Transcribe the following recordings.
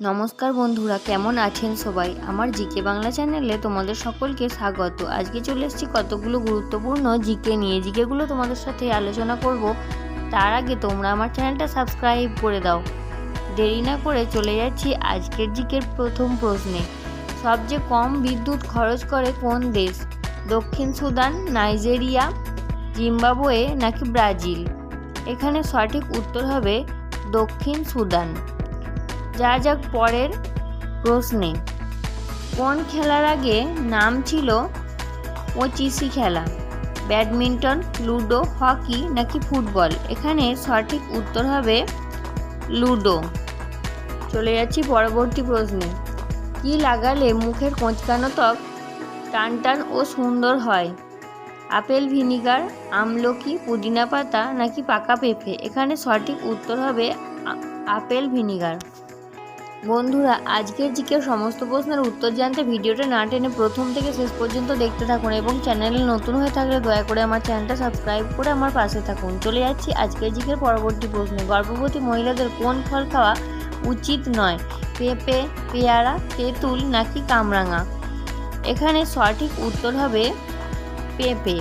নমস্কার বন্ধুরা, কেমন আছেন সবাই? আমার জিকে বাংলা চ্যানেলে তোমাদের সকলকে স্বাগত। আজকে চলে এসেছি কতগুলো গুরুত্বপূর্ণ জিকে নিয়ে। জিকেগুলো তোমাদের সাথে আলোচনা করব। তার আগে তোমরা আমার চ্যানেলটা সাবস্ক্রাইব করে দাও। দেরি না করে চলে যাচ্ছি আজকের জিকের প্রথম প্রশ্নে। সবচেয়ে কম বিদ্যুৎ খরচ করে কোন দেশ? দক্ষিণ সুদান, নাইজেরিয়া, জিম্বাবুয়ে নাকি ব্রাজিল? এখানে সঠিক উত্তর হবে দক্ষিণ সুদান। যা যাক পরের প্রশ্নে। কোন খেলার আগে নাম ছিল পঁচিশি খেলা? ব্যাডমিন্টন, লুডো, হকি নাকি ফুটবল? এখানে সঠিক উত্তর হবে লুডো। চলে যাচ্ছি পরবর্তী প্রশ্নে। কি লাগালে মুখের কোঁচকানো ত্বক টান টান ও সুন্দর হয়? আপেল, ভিনিগার, আমলকি, পুদিনা পাতা নাকি পাকা পেঁপে? এখানে সঠিক উত্তর হবে আপেল, ভিনিগার। বন্ধুরা, আজকের জিকের সমস্ত প্রশ্নের উত্তর জানতে ভিডিওটা না টেনে প্রথম থেকে শেষ পর্যন্ত দেখতে থাকুন এবং চ্যানেলে নতুন হয়ে থাকলে দয়া করে আমার চ্যানেলটা সাবস্ক্রাইব করে আমার পাশে থাকুন। চলে যাচ্ছি আজকের জিকের পরবর্তী প্রশ্নে। গর্ভবতী মহিলাদের কোন ফল খাওয়া উচিত নয়? পেঁপে, পেয়ারা, তেঁতুল নাকি কামরাঙা? এখানে সঠিক উত্তর হবে পেঁপে।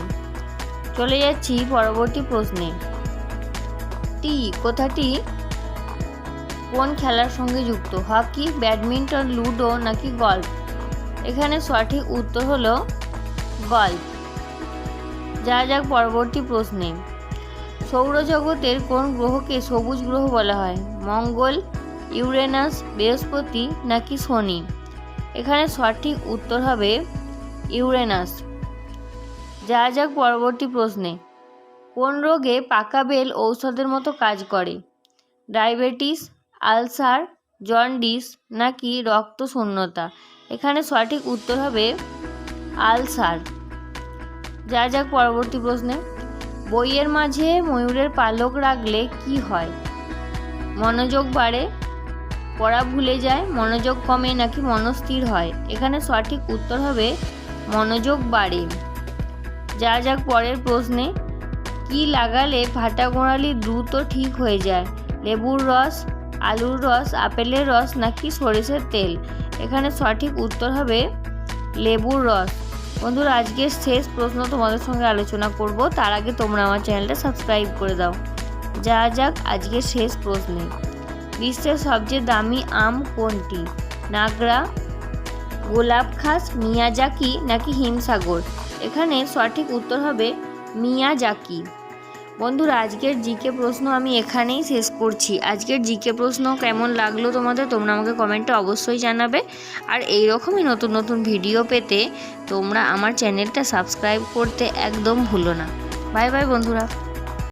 চলে যাচ্ছি পরবর্তী প্রশ্নে। টি, কথাটি কোন খেলার সঙ্গে যুক্ত? হকি, ব্যাডমিন্টন, লুডো নাকি গল্ফ? এখানে সঠিক উত্তর হলো গল্ফ। যা যাক পরবর্তী প্রশ্নে। সৌরজগতের কোন গ্রহকে সবুজ গ্রহ বলা হয়? মঙ্গল, ইউরেনাস, বৃহস্পতি নাকি শনি? এখানে সঠিক উত্তর হবে ইউরেনাস। যা যাক পরবর্তী প্রশ্নে। কোন রোগে পাকা বেল ঔষধের মতো কাজ করে? ডায়াবেটিস আলসার, জন্ডিস নাকি রক্ত শূন্যতা এখানে সঠিক উত্তর হবে আলসার। যা যাক, পরবর্তী প্রশ্নে। বইয়ের মাঝে ময়ূরের পালক রাখলে কি হয়? মনোযোগ বাড়ে, পড়া ভুলে যায়, মনোযোগ কমে নাকি মনস্থির হয়? এখানে সঠিক উত্তর হবে মনোযোগ বাড়ে। যা যাক, পরের প্রশ্নে। কি লাগালে ফাটা গোড়ালি দ্রুত ঠিক হয়ে যায়? লেবুর রস আলুর রস, আপেলের রস নাকি সরিষার তেল? এখানে সঠিক উত্তর হবে লেবুর রস। বন্ধুরা, আজকের শেষ প্রশ্ন তোমাদের সঙ্গে আলোচনা করব। তার আগে তোমরা আমার চ্যানেলটা সাবস্ক্রাইব করে দাও। যা যাক আজকের শেষ প্রশ্নে। বিশ্বের সবচেয়ে দামি আম কোনটি? নাগরা, গোলাপ খাস, মিয়াজাকি নাকি হিমসাগর? এখানে সঠিক উত্তর হবে মিয়াজাকি। বন্ধুরা, আজকের জিকে প্রশ্ন আমি এখানেই শেষ করছি। আজকের জিকে প্রশ্ন কেমন লাগল তোমাদের, তোমরা আমাকে কমেন্টে অবশ্যই জানাবে। আর এই রকমই নতুন নতুন ভিডিও পেতে তোমরা আমার চ্যানেলটা সাবস্ক্রাইব করতে একদম ভুলো না। বাই বাই বন্ধুরা।